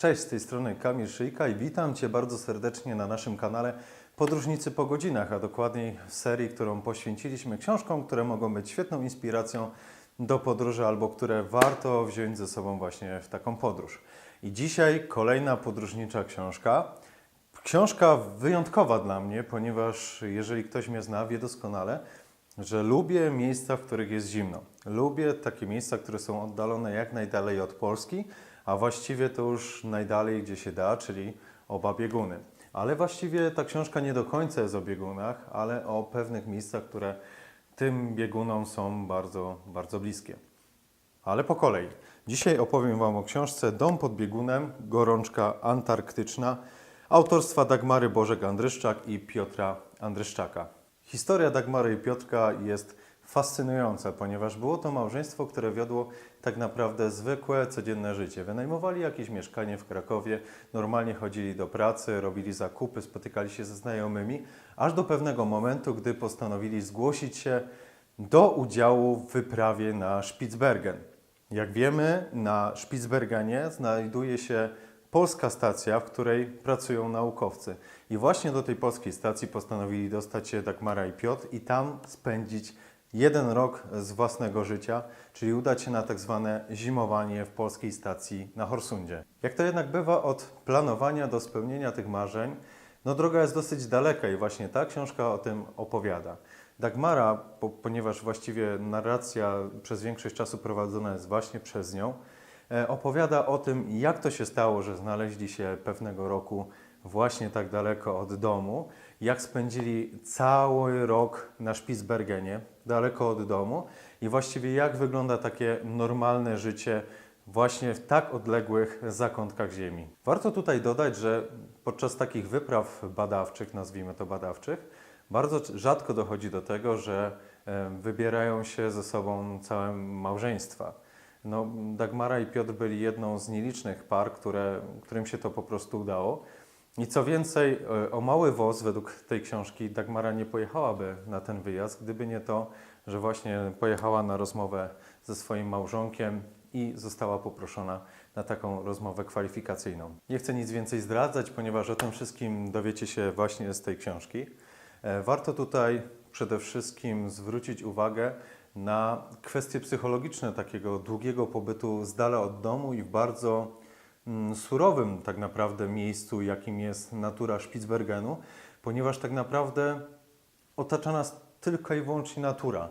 Cześć, z tej strony Kamil Szyjka i witam Cię bardzo serdecznie na naszym kanale Podróżnicy po godzinach, a dokładniej w serii, którą poświęciliśmy książkom, które mogą być świetną inspiracją do podróży albo które warto wziąć ze sobą właśnie w taką podróż. I dzisiaj kolejna podróżnicza książka. Książka wyjątkowa dla mnie, ponieważ jeżeli ktoś mnie zna, wie doskonale, że lubię miejsca, w których jest zimno. Lubię takie miejsca, które są oddalone jak najdalej od Polski, a właściwie to już najdalej, gdzie się da, czyli oba bieguny. Ale właściwie ta książka nie do końca jest o biegunach, ale o pewnych miejscach, które tym biegunom są bardzo, bardzo bliskie. Ale po kolei. Dzisiaj opowiem Wam o książce Dom pod biegunem, gorączka antarktyczna autorstwa Dagmary Bożek-Andryszczak i Piotra Andryszczaka. Historia Dagmary i Piotrka jest fascynująca, ponieważ było to małżeństwo, które wiodło tak naprawdę zwykłe, codzienne życie. Wynajmowali jakieś mieszkanie w Krakowie, normalnie chodzili do pracy, robili zakupy, spotykali się ze znajomymi, aż do pewnego momentu, gdy postanowili zgłosić się do udziału w wyprawie na Spitsbergen. Jak wiemy, na Spitsbergenie znajduje się polska stacja, w której pracują naukowcy. I właśnie do tej polskiej stacji postanowili dostać się Dagmara i Piotr i tam spędzić jeden rok z własnego życia, czyli udać się na tak zwane zimowanie w polskiej stacji na Horsundzie. Jak to jednak bywa od planowania do spełnienia tych marzeń, no droga jest dosyć daleka i właśnie ta książka o tym opowiada. Dagmara, po, ponieważ właściwie narracja przez większość czasu prowadzona jest właśnie przez nią, e, opowiada o tym, jak to się stało, że znaleźli się pewnego roku właśnie tak daleko od domu, jak spędzili cały rok na Spitsbergenie, daleko od domu i właściwie jak wygląda takie normalne życie właśnie w tak odległych zakątkach Ziemi. Warto tutaj dodać, że podczas takich wypraw badawczych, nazwijmy to badawczych, bardzo rzadko dochodzi do tego, że e, wybierają się ze sobą całe małżeństwa. No, Dagmara i Piotr byli jedną z nielicznych par, które, którym się to po prostu udało. I co więcej, e, o mały woz według tej książki Dagmara nie pojechałaby na ten wyjazd, gdyby nie to, że właśnie pojechała na rozmowę ze swoim małżonkiem i została poproszona na taką rozmowę kwalifikacyjną. Nie chcę nic więcej zdradzać, ponieważ o tym wszystkim dowiecie się właśnie z tej książki. E, Warto tutaj przede wszystkim zwrócić uwagę na kwestie psychologiczne takiego długiego pobytu z dala od domu i w bardzo surowym tak naprawdę miejscu, jakim jest natura Spitsbergenu, ponieważ tak naprawdę otacza nas tylko i wyłącznie natura.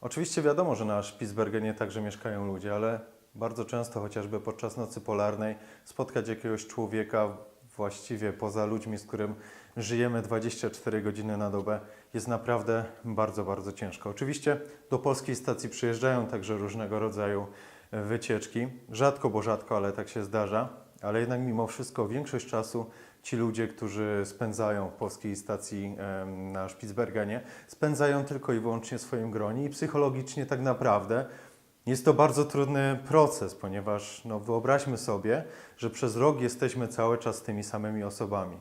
Oczywiście wiadomo, że na Spitsbergenie także mieszkają ludzie, ale bardzo często chociażby podczas nocy polarnej spotkać jakiegoś człowieka właściwie poza ludźmi, z którym żyjemy 24 godziny na dobę, jest naprawdę bardzo, bardzo ciężko. Oczywiście do polskiej stacji przyjeżdżają także różnego rodzaju wycieczki. Rzadko, bo rzadko, ale tak się zdarza. Ale jednak mimo wszystko większość czasu ci ludzie, którzy spędzają w polskiej stacji na Spitsbergenie, spędzają tylko i wyłącznie w swoim gronie i psychologicznie tak naprawdę jest to bardzo trudny proces, ponieważ no, wyobraźmy sobie, że przez rok jesteśmy cały czas tymi samymi osobami.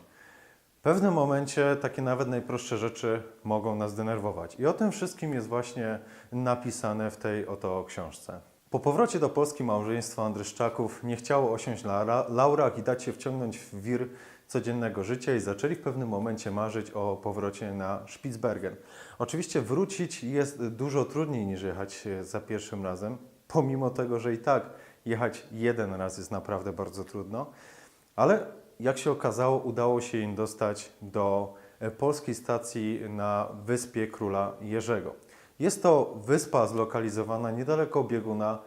W pewnym momencie takie nawet najprostsze rzeczy mogą nas denerwować. I o tym wszystkim jest właśnie napisane w tej oto książce. Po powrocie do Polski małżeństwo Andryszczaków nie chciało osiąść na ra- laurach i dać się wciągnąć w wir codziennego życia i zaczęli w pewnym momencie marzyć o powrocie na Spitsbergen. Oczywiście wrócić jest dużo trudniej niż jechać za pierwszym razem, pomimo tego, że i tak jechać jeden raz jest naprawdę bardzo trudno, ale jak się okazało, udało się im dostać do e, polskiej stacji na wyspie Króla Jerzego. Jest to wyspa zlokalizowana niedaleko bieguna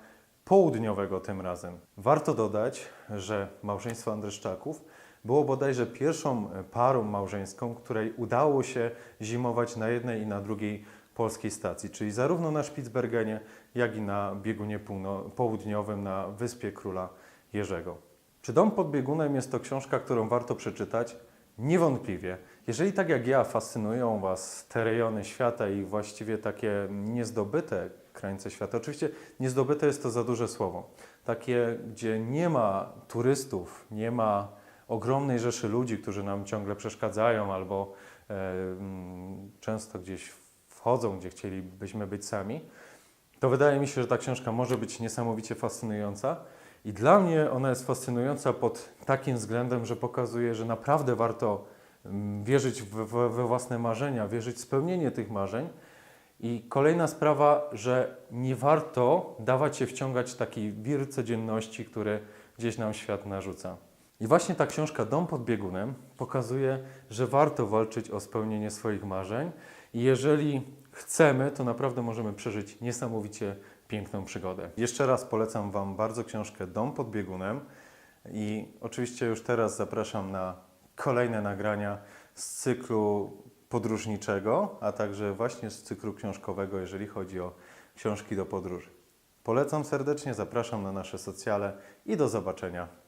południowego tym razem. Warto dodać, że małżeństwo Andryszczaków było bodajże pierwszą parą małżeńską, której udało się zimować na jednej i na drugiej polskiej stacji, czyli zarówno na Spitsbergenie, jak i na biegunie południowym na wyspie Króla Jerzego. Czy Dom pod biegunem jest to książka, którą warto przeczytać? Niewątpliwie. Jeżeli tak jak ja fascynują Was te rejony świata i właściwie takie niezdobyte krańce świata, oczywiście niezdobyte jest to za duże słowo, takie, gdzie nie ma turystów, nie ma ogromnej rzeszy ludzi, którzy nam ciągle przeszkadzają albo e, mm, często gdzieś wchodzą, gdzie chcielibyśmy być sami, to wydaje mi się, że ta książka może być niesamowicie fascynująca. I dla mnie ona jest fascynująca pod takim względem, że pokazuje, że naprawdę warto wierzyć we własne marzenia, wierzyć w spełnienie tych marzeń. I kolejna sprawa, że nie warto dawać się wciągać w taki wir codzienności, który gdzieś nam świat narzuca. I właśnie ta książka Dom pod biegunem pokazuje, że warto walczyć o spełnienie swoich marzeń i jeżeli chcemy, to naprawdę możemy przeżyć niesamowicie piękną przygodę. Jeszcze raz polecam Wam bardzo książkę Dom pod biegunem i oczywiście już teraz zapraszam na kolejne nagrania z cyklu podróżniczego, a także właśnie z cyklu książkowego, jeżeli chodzi o książki do podróży. Polecam serdecznie, zapraszam na nasze socjale i do zobaczenia